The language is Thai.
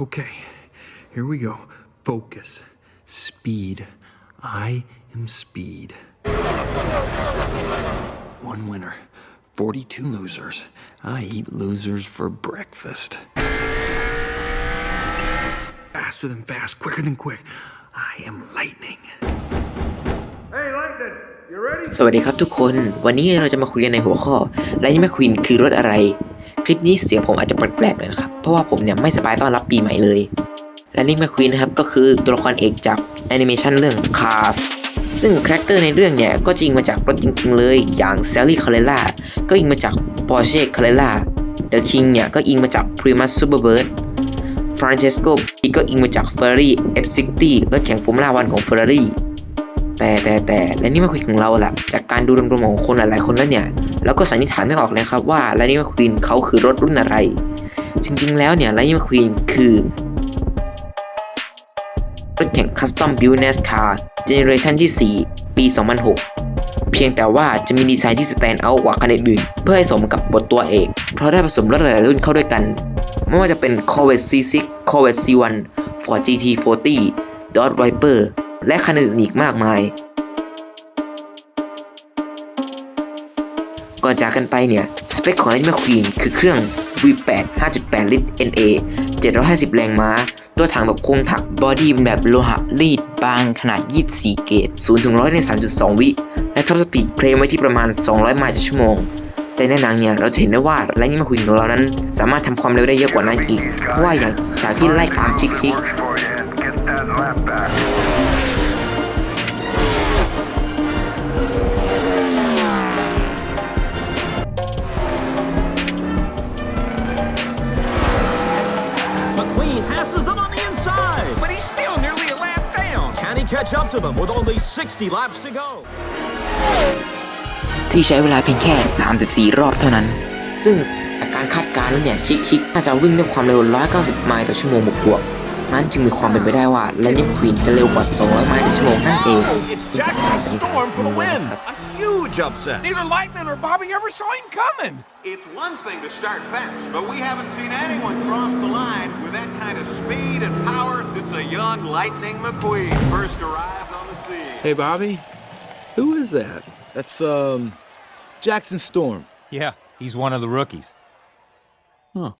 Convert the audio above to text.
Okay, here we go. Focus. Speed. I am speed. One winner, 42 losers. I eat losers for breakfast. Faster than fast, quicker than quick. I am lightning. Hey, Lightning, you ready? สวัสดีครับทุกคน วันนี้เราจะมาคุยกันในหัวข้อ Lightning McQueen คือรถอะไร ค ลิปนี้เสียงผมอาจจะแปลกๆหน่อยนะครับ เพราะว่าผมเนี่ยไม่สบายต้อนรับปีใหม่เลย Lightning McQueen นะครับก็คือตัวละครเอกจากแอนิเมชันเรื่อง Cars ซึ่งคาแรคเตอร์ในเรื่องเนี่ยก็จริงมาจากรถจริงๆเลย อย่าง Sally Carrera ก็อิงมาจาก Porsche Carrera The King เนี่ยก็อิงมาจาก Primus Superbird Francesco ก็อิงมาจาก Ferrari F60 รถแข่งฟอร์มูล่าวันของ Ferrari แต่แต่แต่และนี่มาคุยของเราแหละจากการดูรวมๆของคนหลายๆคนแล้วเนี่ยเราก็สันนิษฐานไม่ออกเลยครับว่าและนี่มาควีนเขาคือรถรุ่นอะไร จริงๆแล้วเนี่ยและนี่มาควีนคือรถแข่งคัสตอมบิวเนสคาร์เจเนเรชันที่ 4 ปี 2006 เพียงแต่ว่าจะมีดีไซน์ที่สแตนด์เอาท์กว่าคันอื่นเพื่อให้สมกับบทตัวเอก เพราะได้ผสมรถหลายๆรุ่นเข้าด้วยกัน ไม่ว่าจะเป็น Corvette C6 Corvette C1 Ford GT40 Dodge Viper และคันอื่นอีกมากมาย ก่อนจากกันไปเนี่ย สเปคของ Lightning McQueen คือเครื่อง V8 5.8 ลิตร NA 750 แรงม้า ตัวถังแบบโครงถัก บอดี้แบบโลหะรีดบางขนาด 24 เกต0ถึง100 ใน 3.2 วิ และท็อปสปีดเคลมไว้ที่ประมาณ 200 ไมล์ต่อชั่วโมง แต่ในหนังเนี่ย เราจะเห็นได้ว่า Lightning McQueen ของเรานั้น สามารถทำความเร็วได้เยอะกว่านั้นอีก เพราะว่าอย่างฉากที่ไล่ตามชิคลิ catch up to them with only 60 laps to go? ที่ใช้เวลาเพียงแค่ 34 รอบเท่านั้น ซึ่งจากการคาดการณ์แล้วเนี่ยชิคคิกน่าจะวิ่งด้วยความเร็ว 190 ไมล์ต่อชั่วโมงบวกๆ นั้นจึงมีความเป็นไปได้ว่าแลนนี่ควีนจะเร็วกว่า 200 ไมล์ต่อชั่วโมงนั่นเอง Oh, it's Jackson Storm for the win. A huge upset. Neither Lightning or Bobby ever saw him coming. It's one thing to start fast, but we haven't seen anyone cross the line with that kind of speed and power since a young Lightning McQueen first arrived on the scene. Hey, Bobby, who is that? That's um Jackson Storm. Yeah, he's one of the rookies.